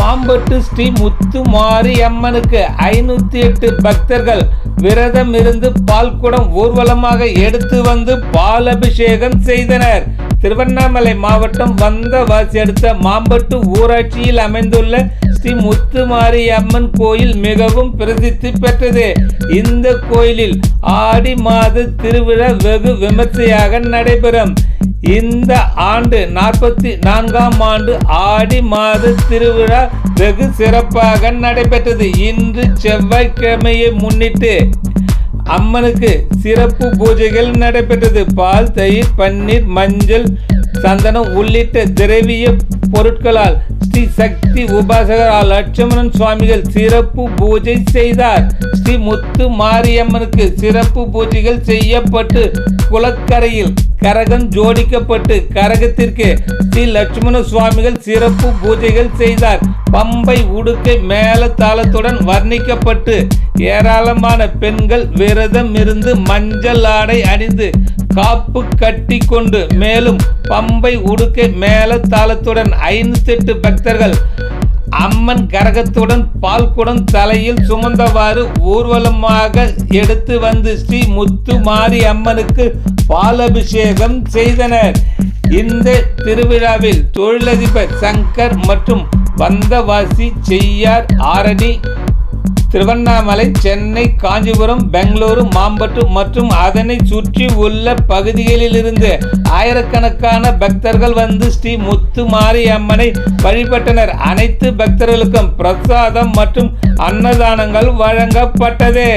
மாம்பட்டு ஸ்ரீ முத்துமாரி அம்மனுக்கு ஐநூத்தி எட்டு பக்தர்கள் விரதம் இருந்து பால் குடம் ஊர்வலமாக எடுத்து வந்து பால் அபிஷேகம் செய்தனர். திருவண்ணாமலை மாவட்டம் வந்தவாசி அடுத்த மாம்பட்டு ஊராட்சியில் அமைந்துள்ள ஸ்ரீ முத்துமாரி அம்மன் கோயில் மிகவும் பிரசித்தி பெற்றது. இந்த கோயிலில் ஆடி மாத திருவிழா வெகு விமர்சையாக நடைபெறும். இந்த ஆண்டு நாற்பத்தி நான்காம் ஆண்டு ஆடி மாத திருவிழா வெகு சிறப்பாக நடைபெற்றது. இன்று செவ்வாய்க்கிழமையை முன்னிட்டு அம்மனுக்கு சிறப்பு பூஜைகள் நடைபெற்றது. பால் தயிர் பன்னீர் மஞ்சள் சந்தனம் உள்ளிட்ட திரவிய பொருட்களால் ஸ்ரீ சக்தி உபாசகர் லட்சுமணன் சுவாமிகள் சிறப்பு பூஜை செய்தார். ஸ்ரீ முத்து மாரியம்மனுக்கு சிறப்பு பூஜைகள் செய்யப்பட்டு குளக்கரையில் கரகம் ஜோடிக்கப்பட்டு கரகத்திற்கு ஸ்ரீ லட்சுமண சுவாமிகள் சிறப்பு பூஜைகள் செய்தார். பம்பை உடுக்கை மேல தாளத்துடன் வர்ணிக்கப்பட்டு ஏராளமான பெண்கள் விரதம் இருந்து மஞ்சள் ஆடை அணிந்து காப்பு கட்டி கொண்டு மேலும் பம்பை உடுக்கை மேல தாளத்துடன் ஐநூத்தெட்டு பக்தர்கள் அம்மன் கரகத்துடன் பால்குடம் தலையில் சுமந்தவாறு ஊர்வலமாக எடுத்து வந்து ஸ்ரீ முத்து மாரி அம்மனுக்கு பாலபிஷேகம் செய்தனர். இந்த திருவிழாவில் தொழிலதிபர் சங்கர் மற்றும் வந்தவாசி செய்யார் ஆரணி திருவண்ணாமலை சென்னை காஞ்சிபுரம் பெங்களூரு மாம்பட்டு மற்றும் அதனை சுற்றி உள்ள பகுதிகளிலிருந்து ஆயிரக்கணக்கான பக்தர்கள் வந்து ஸ்ரீ முத்துமாரி அம்மனை வழிபட்டனர். அனைத்து பக்தர்களுக்கும் பிரசாதம் மற்றும் அன்னதானங்கள் வழங்கப்பட்டது.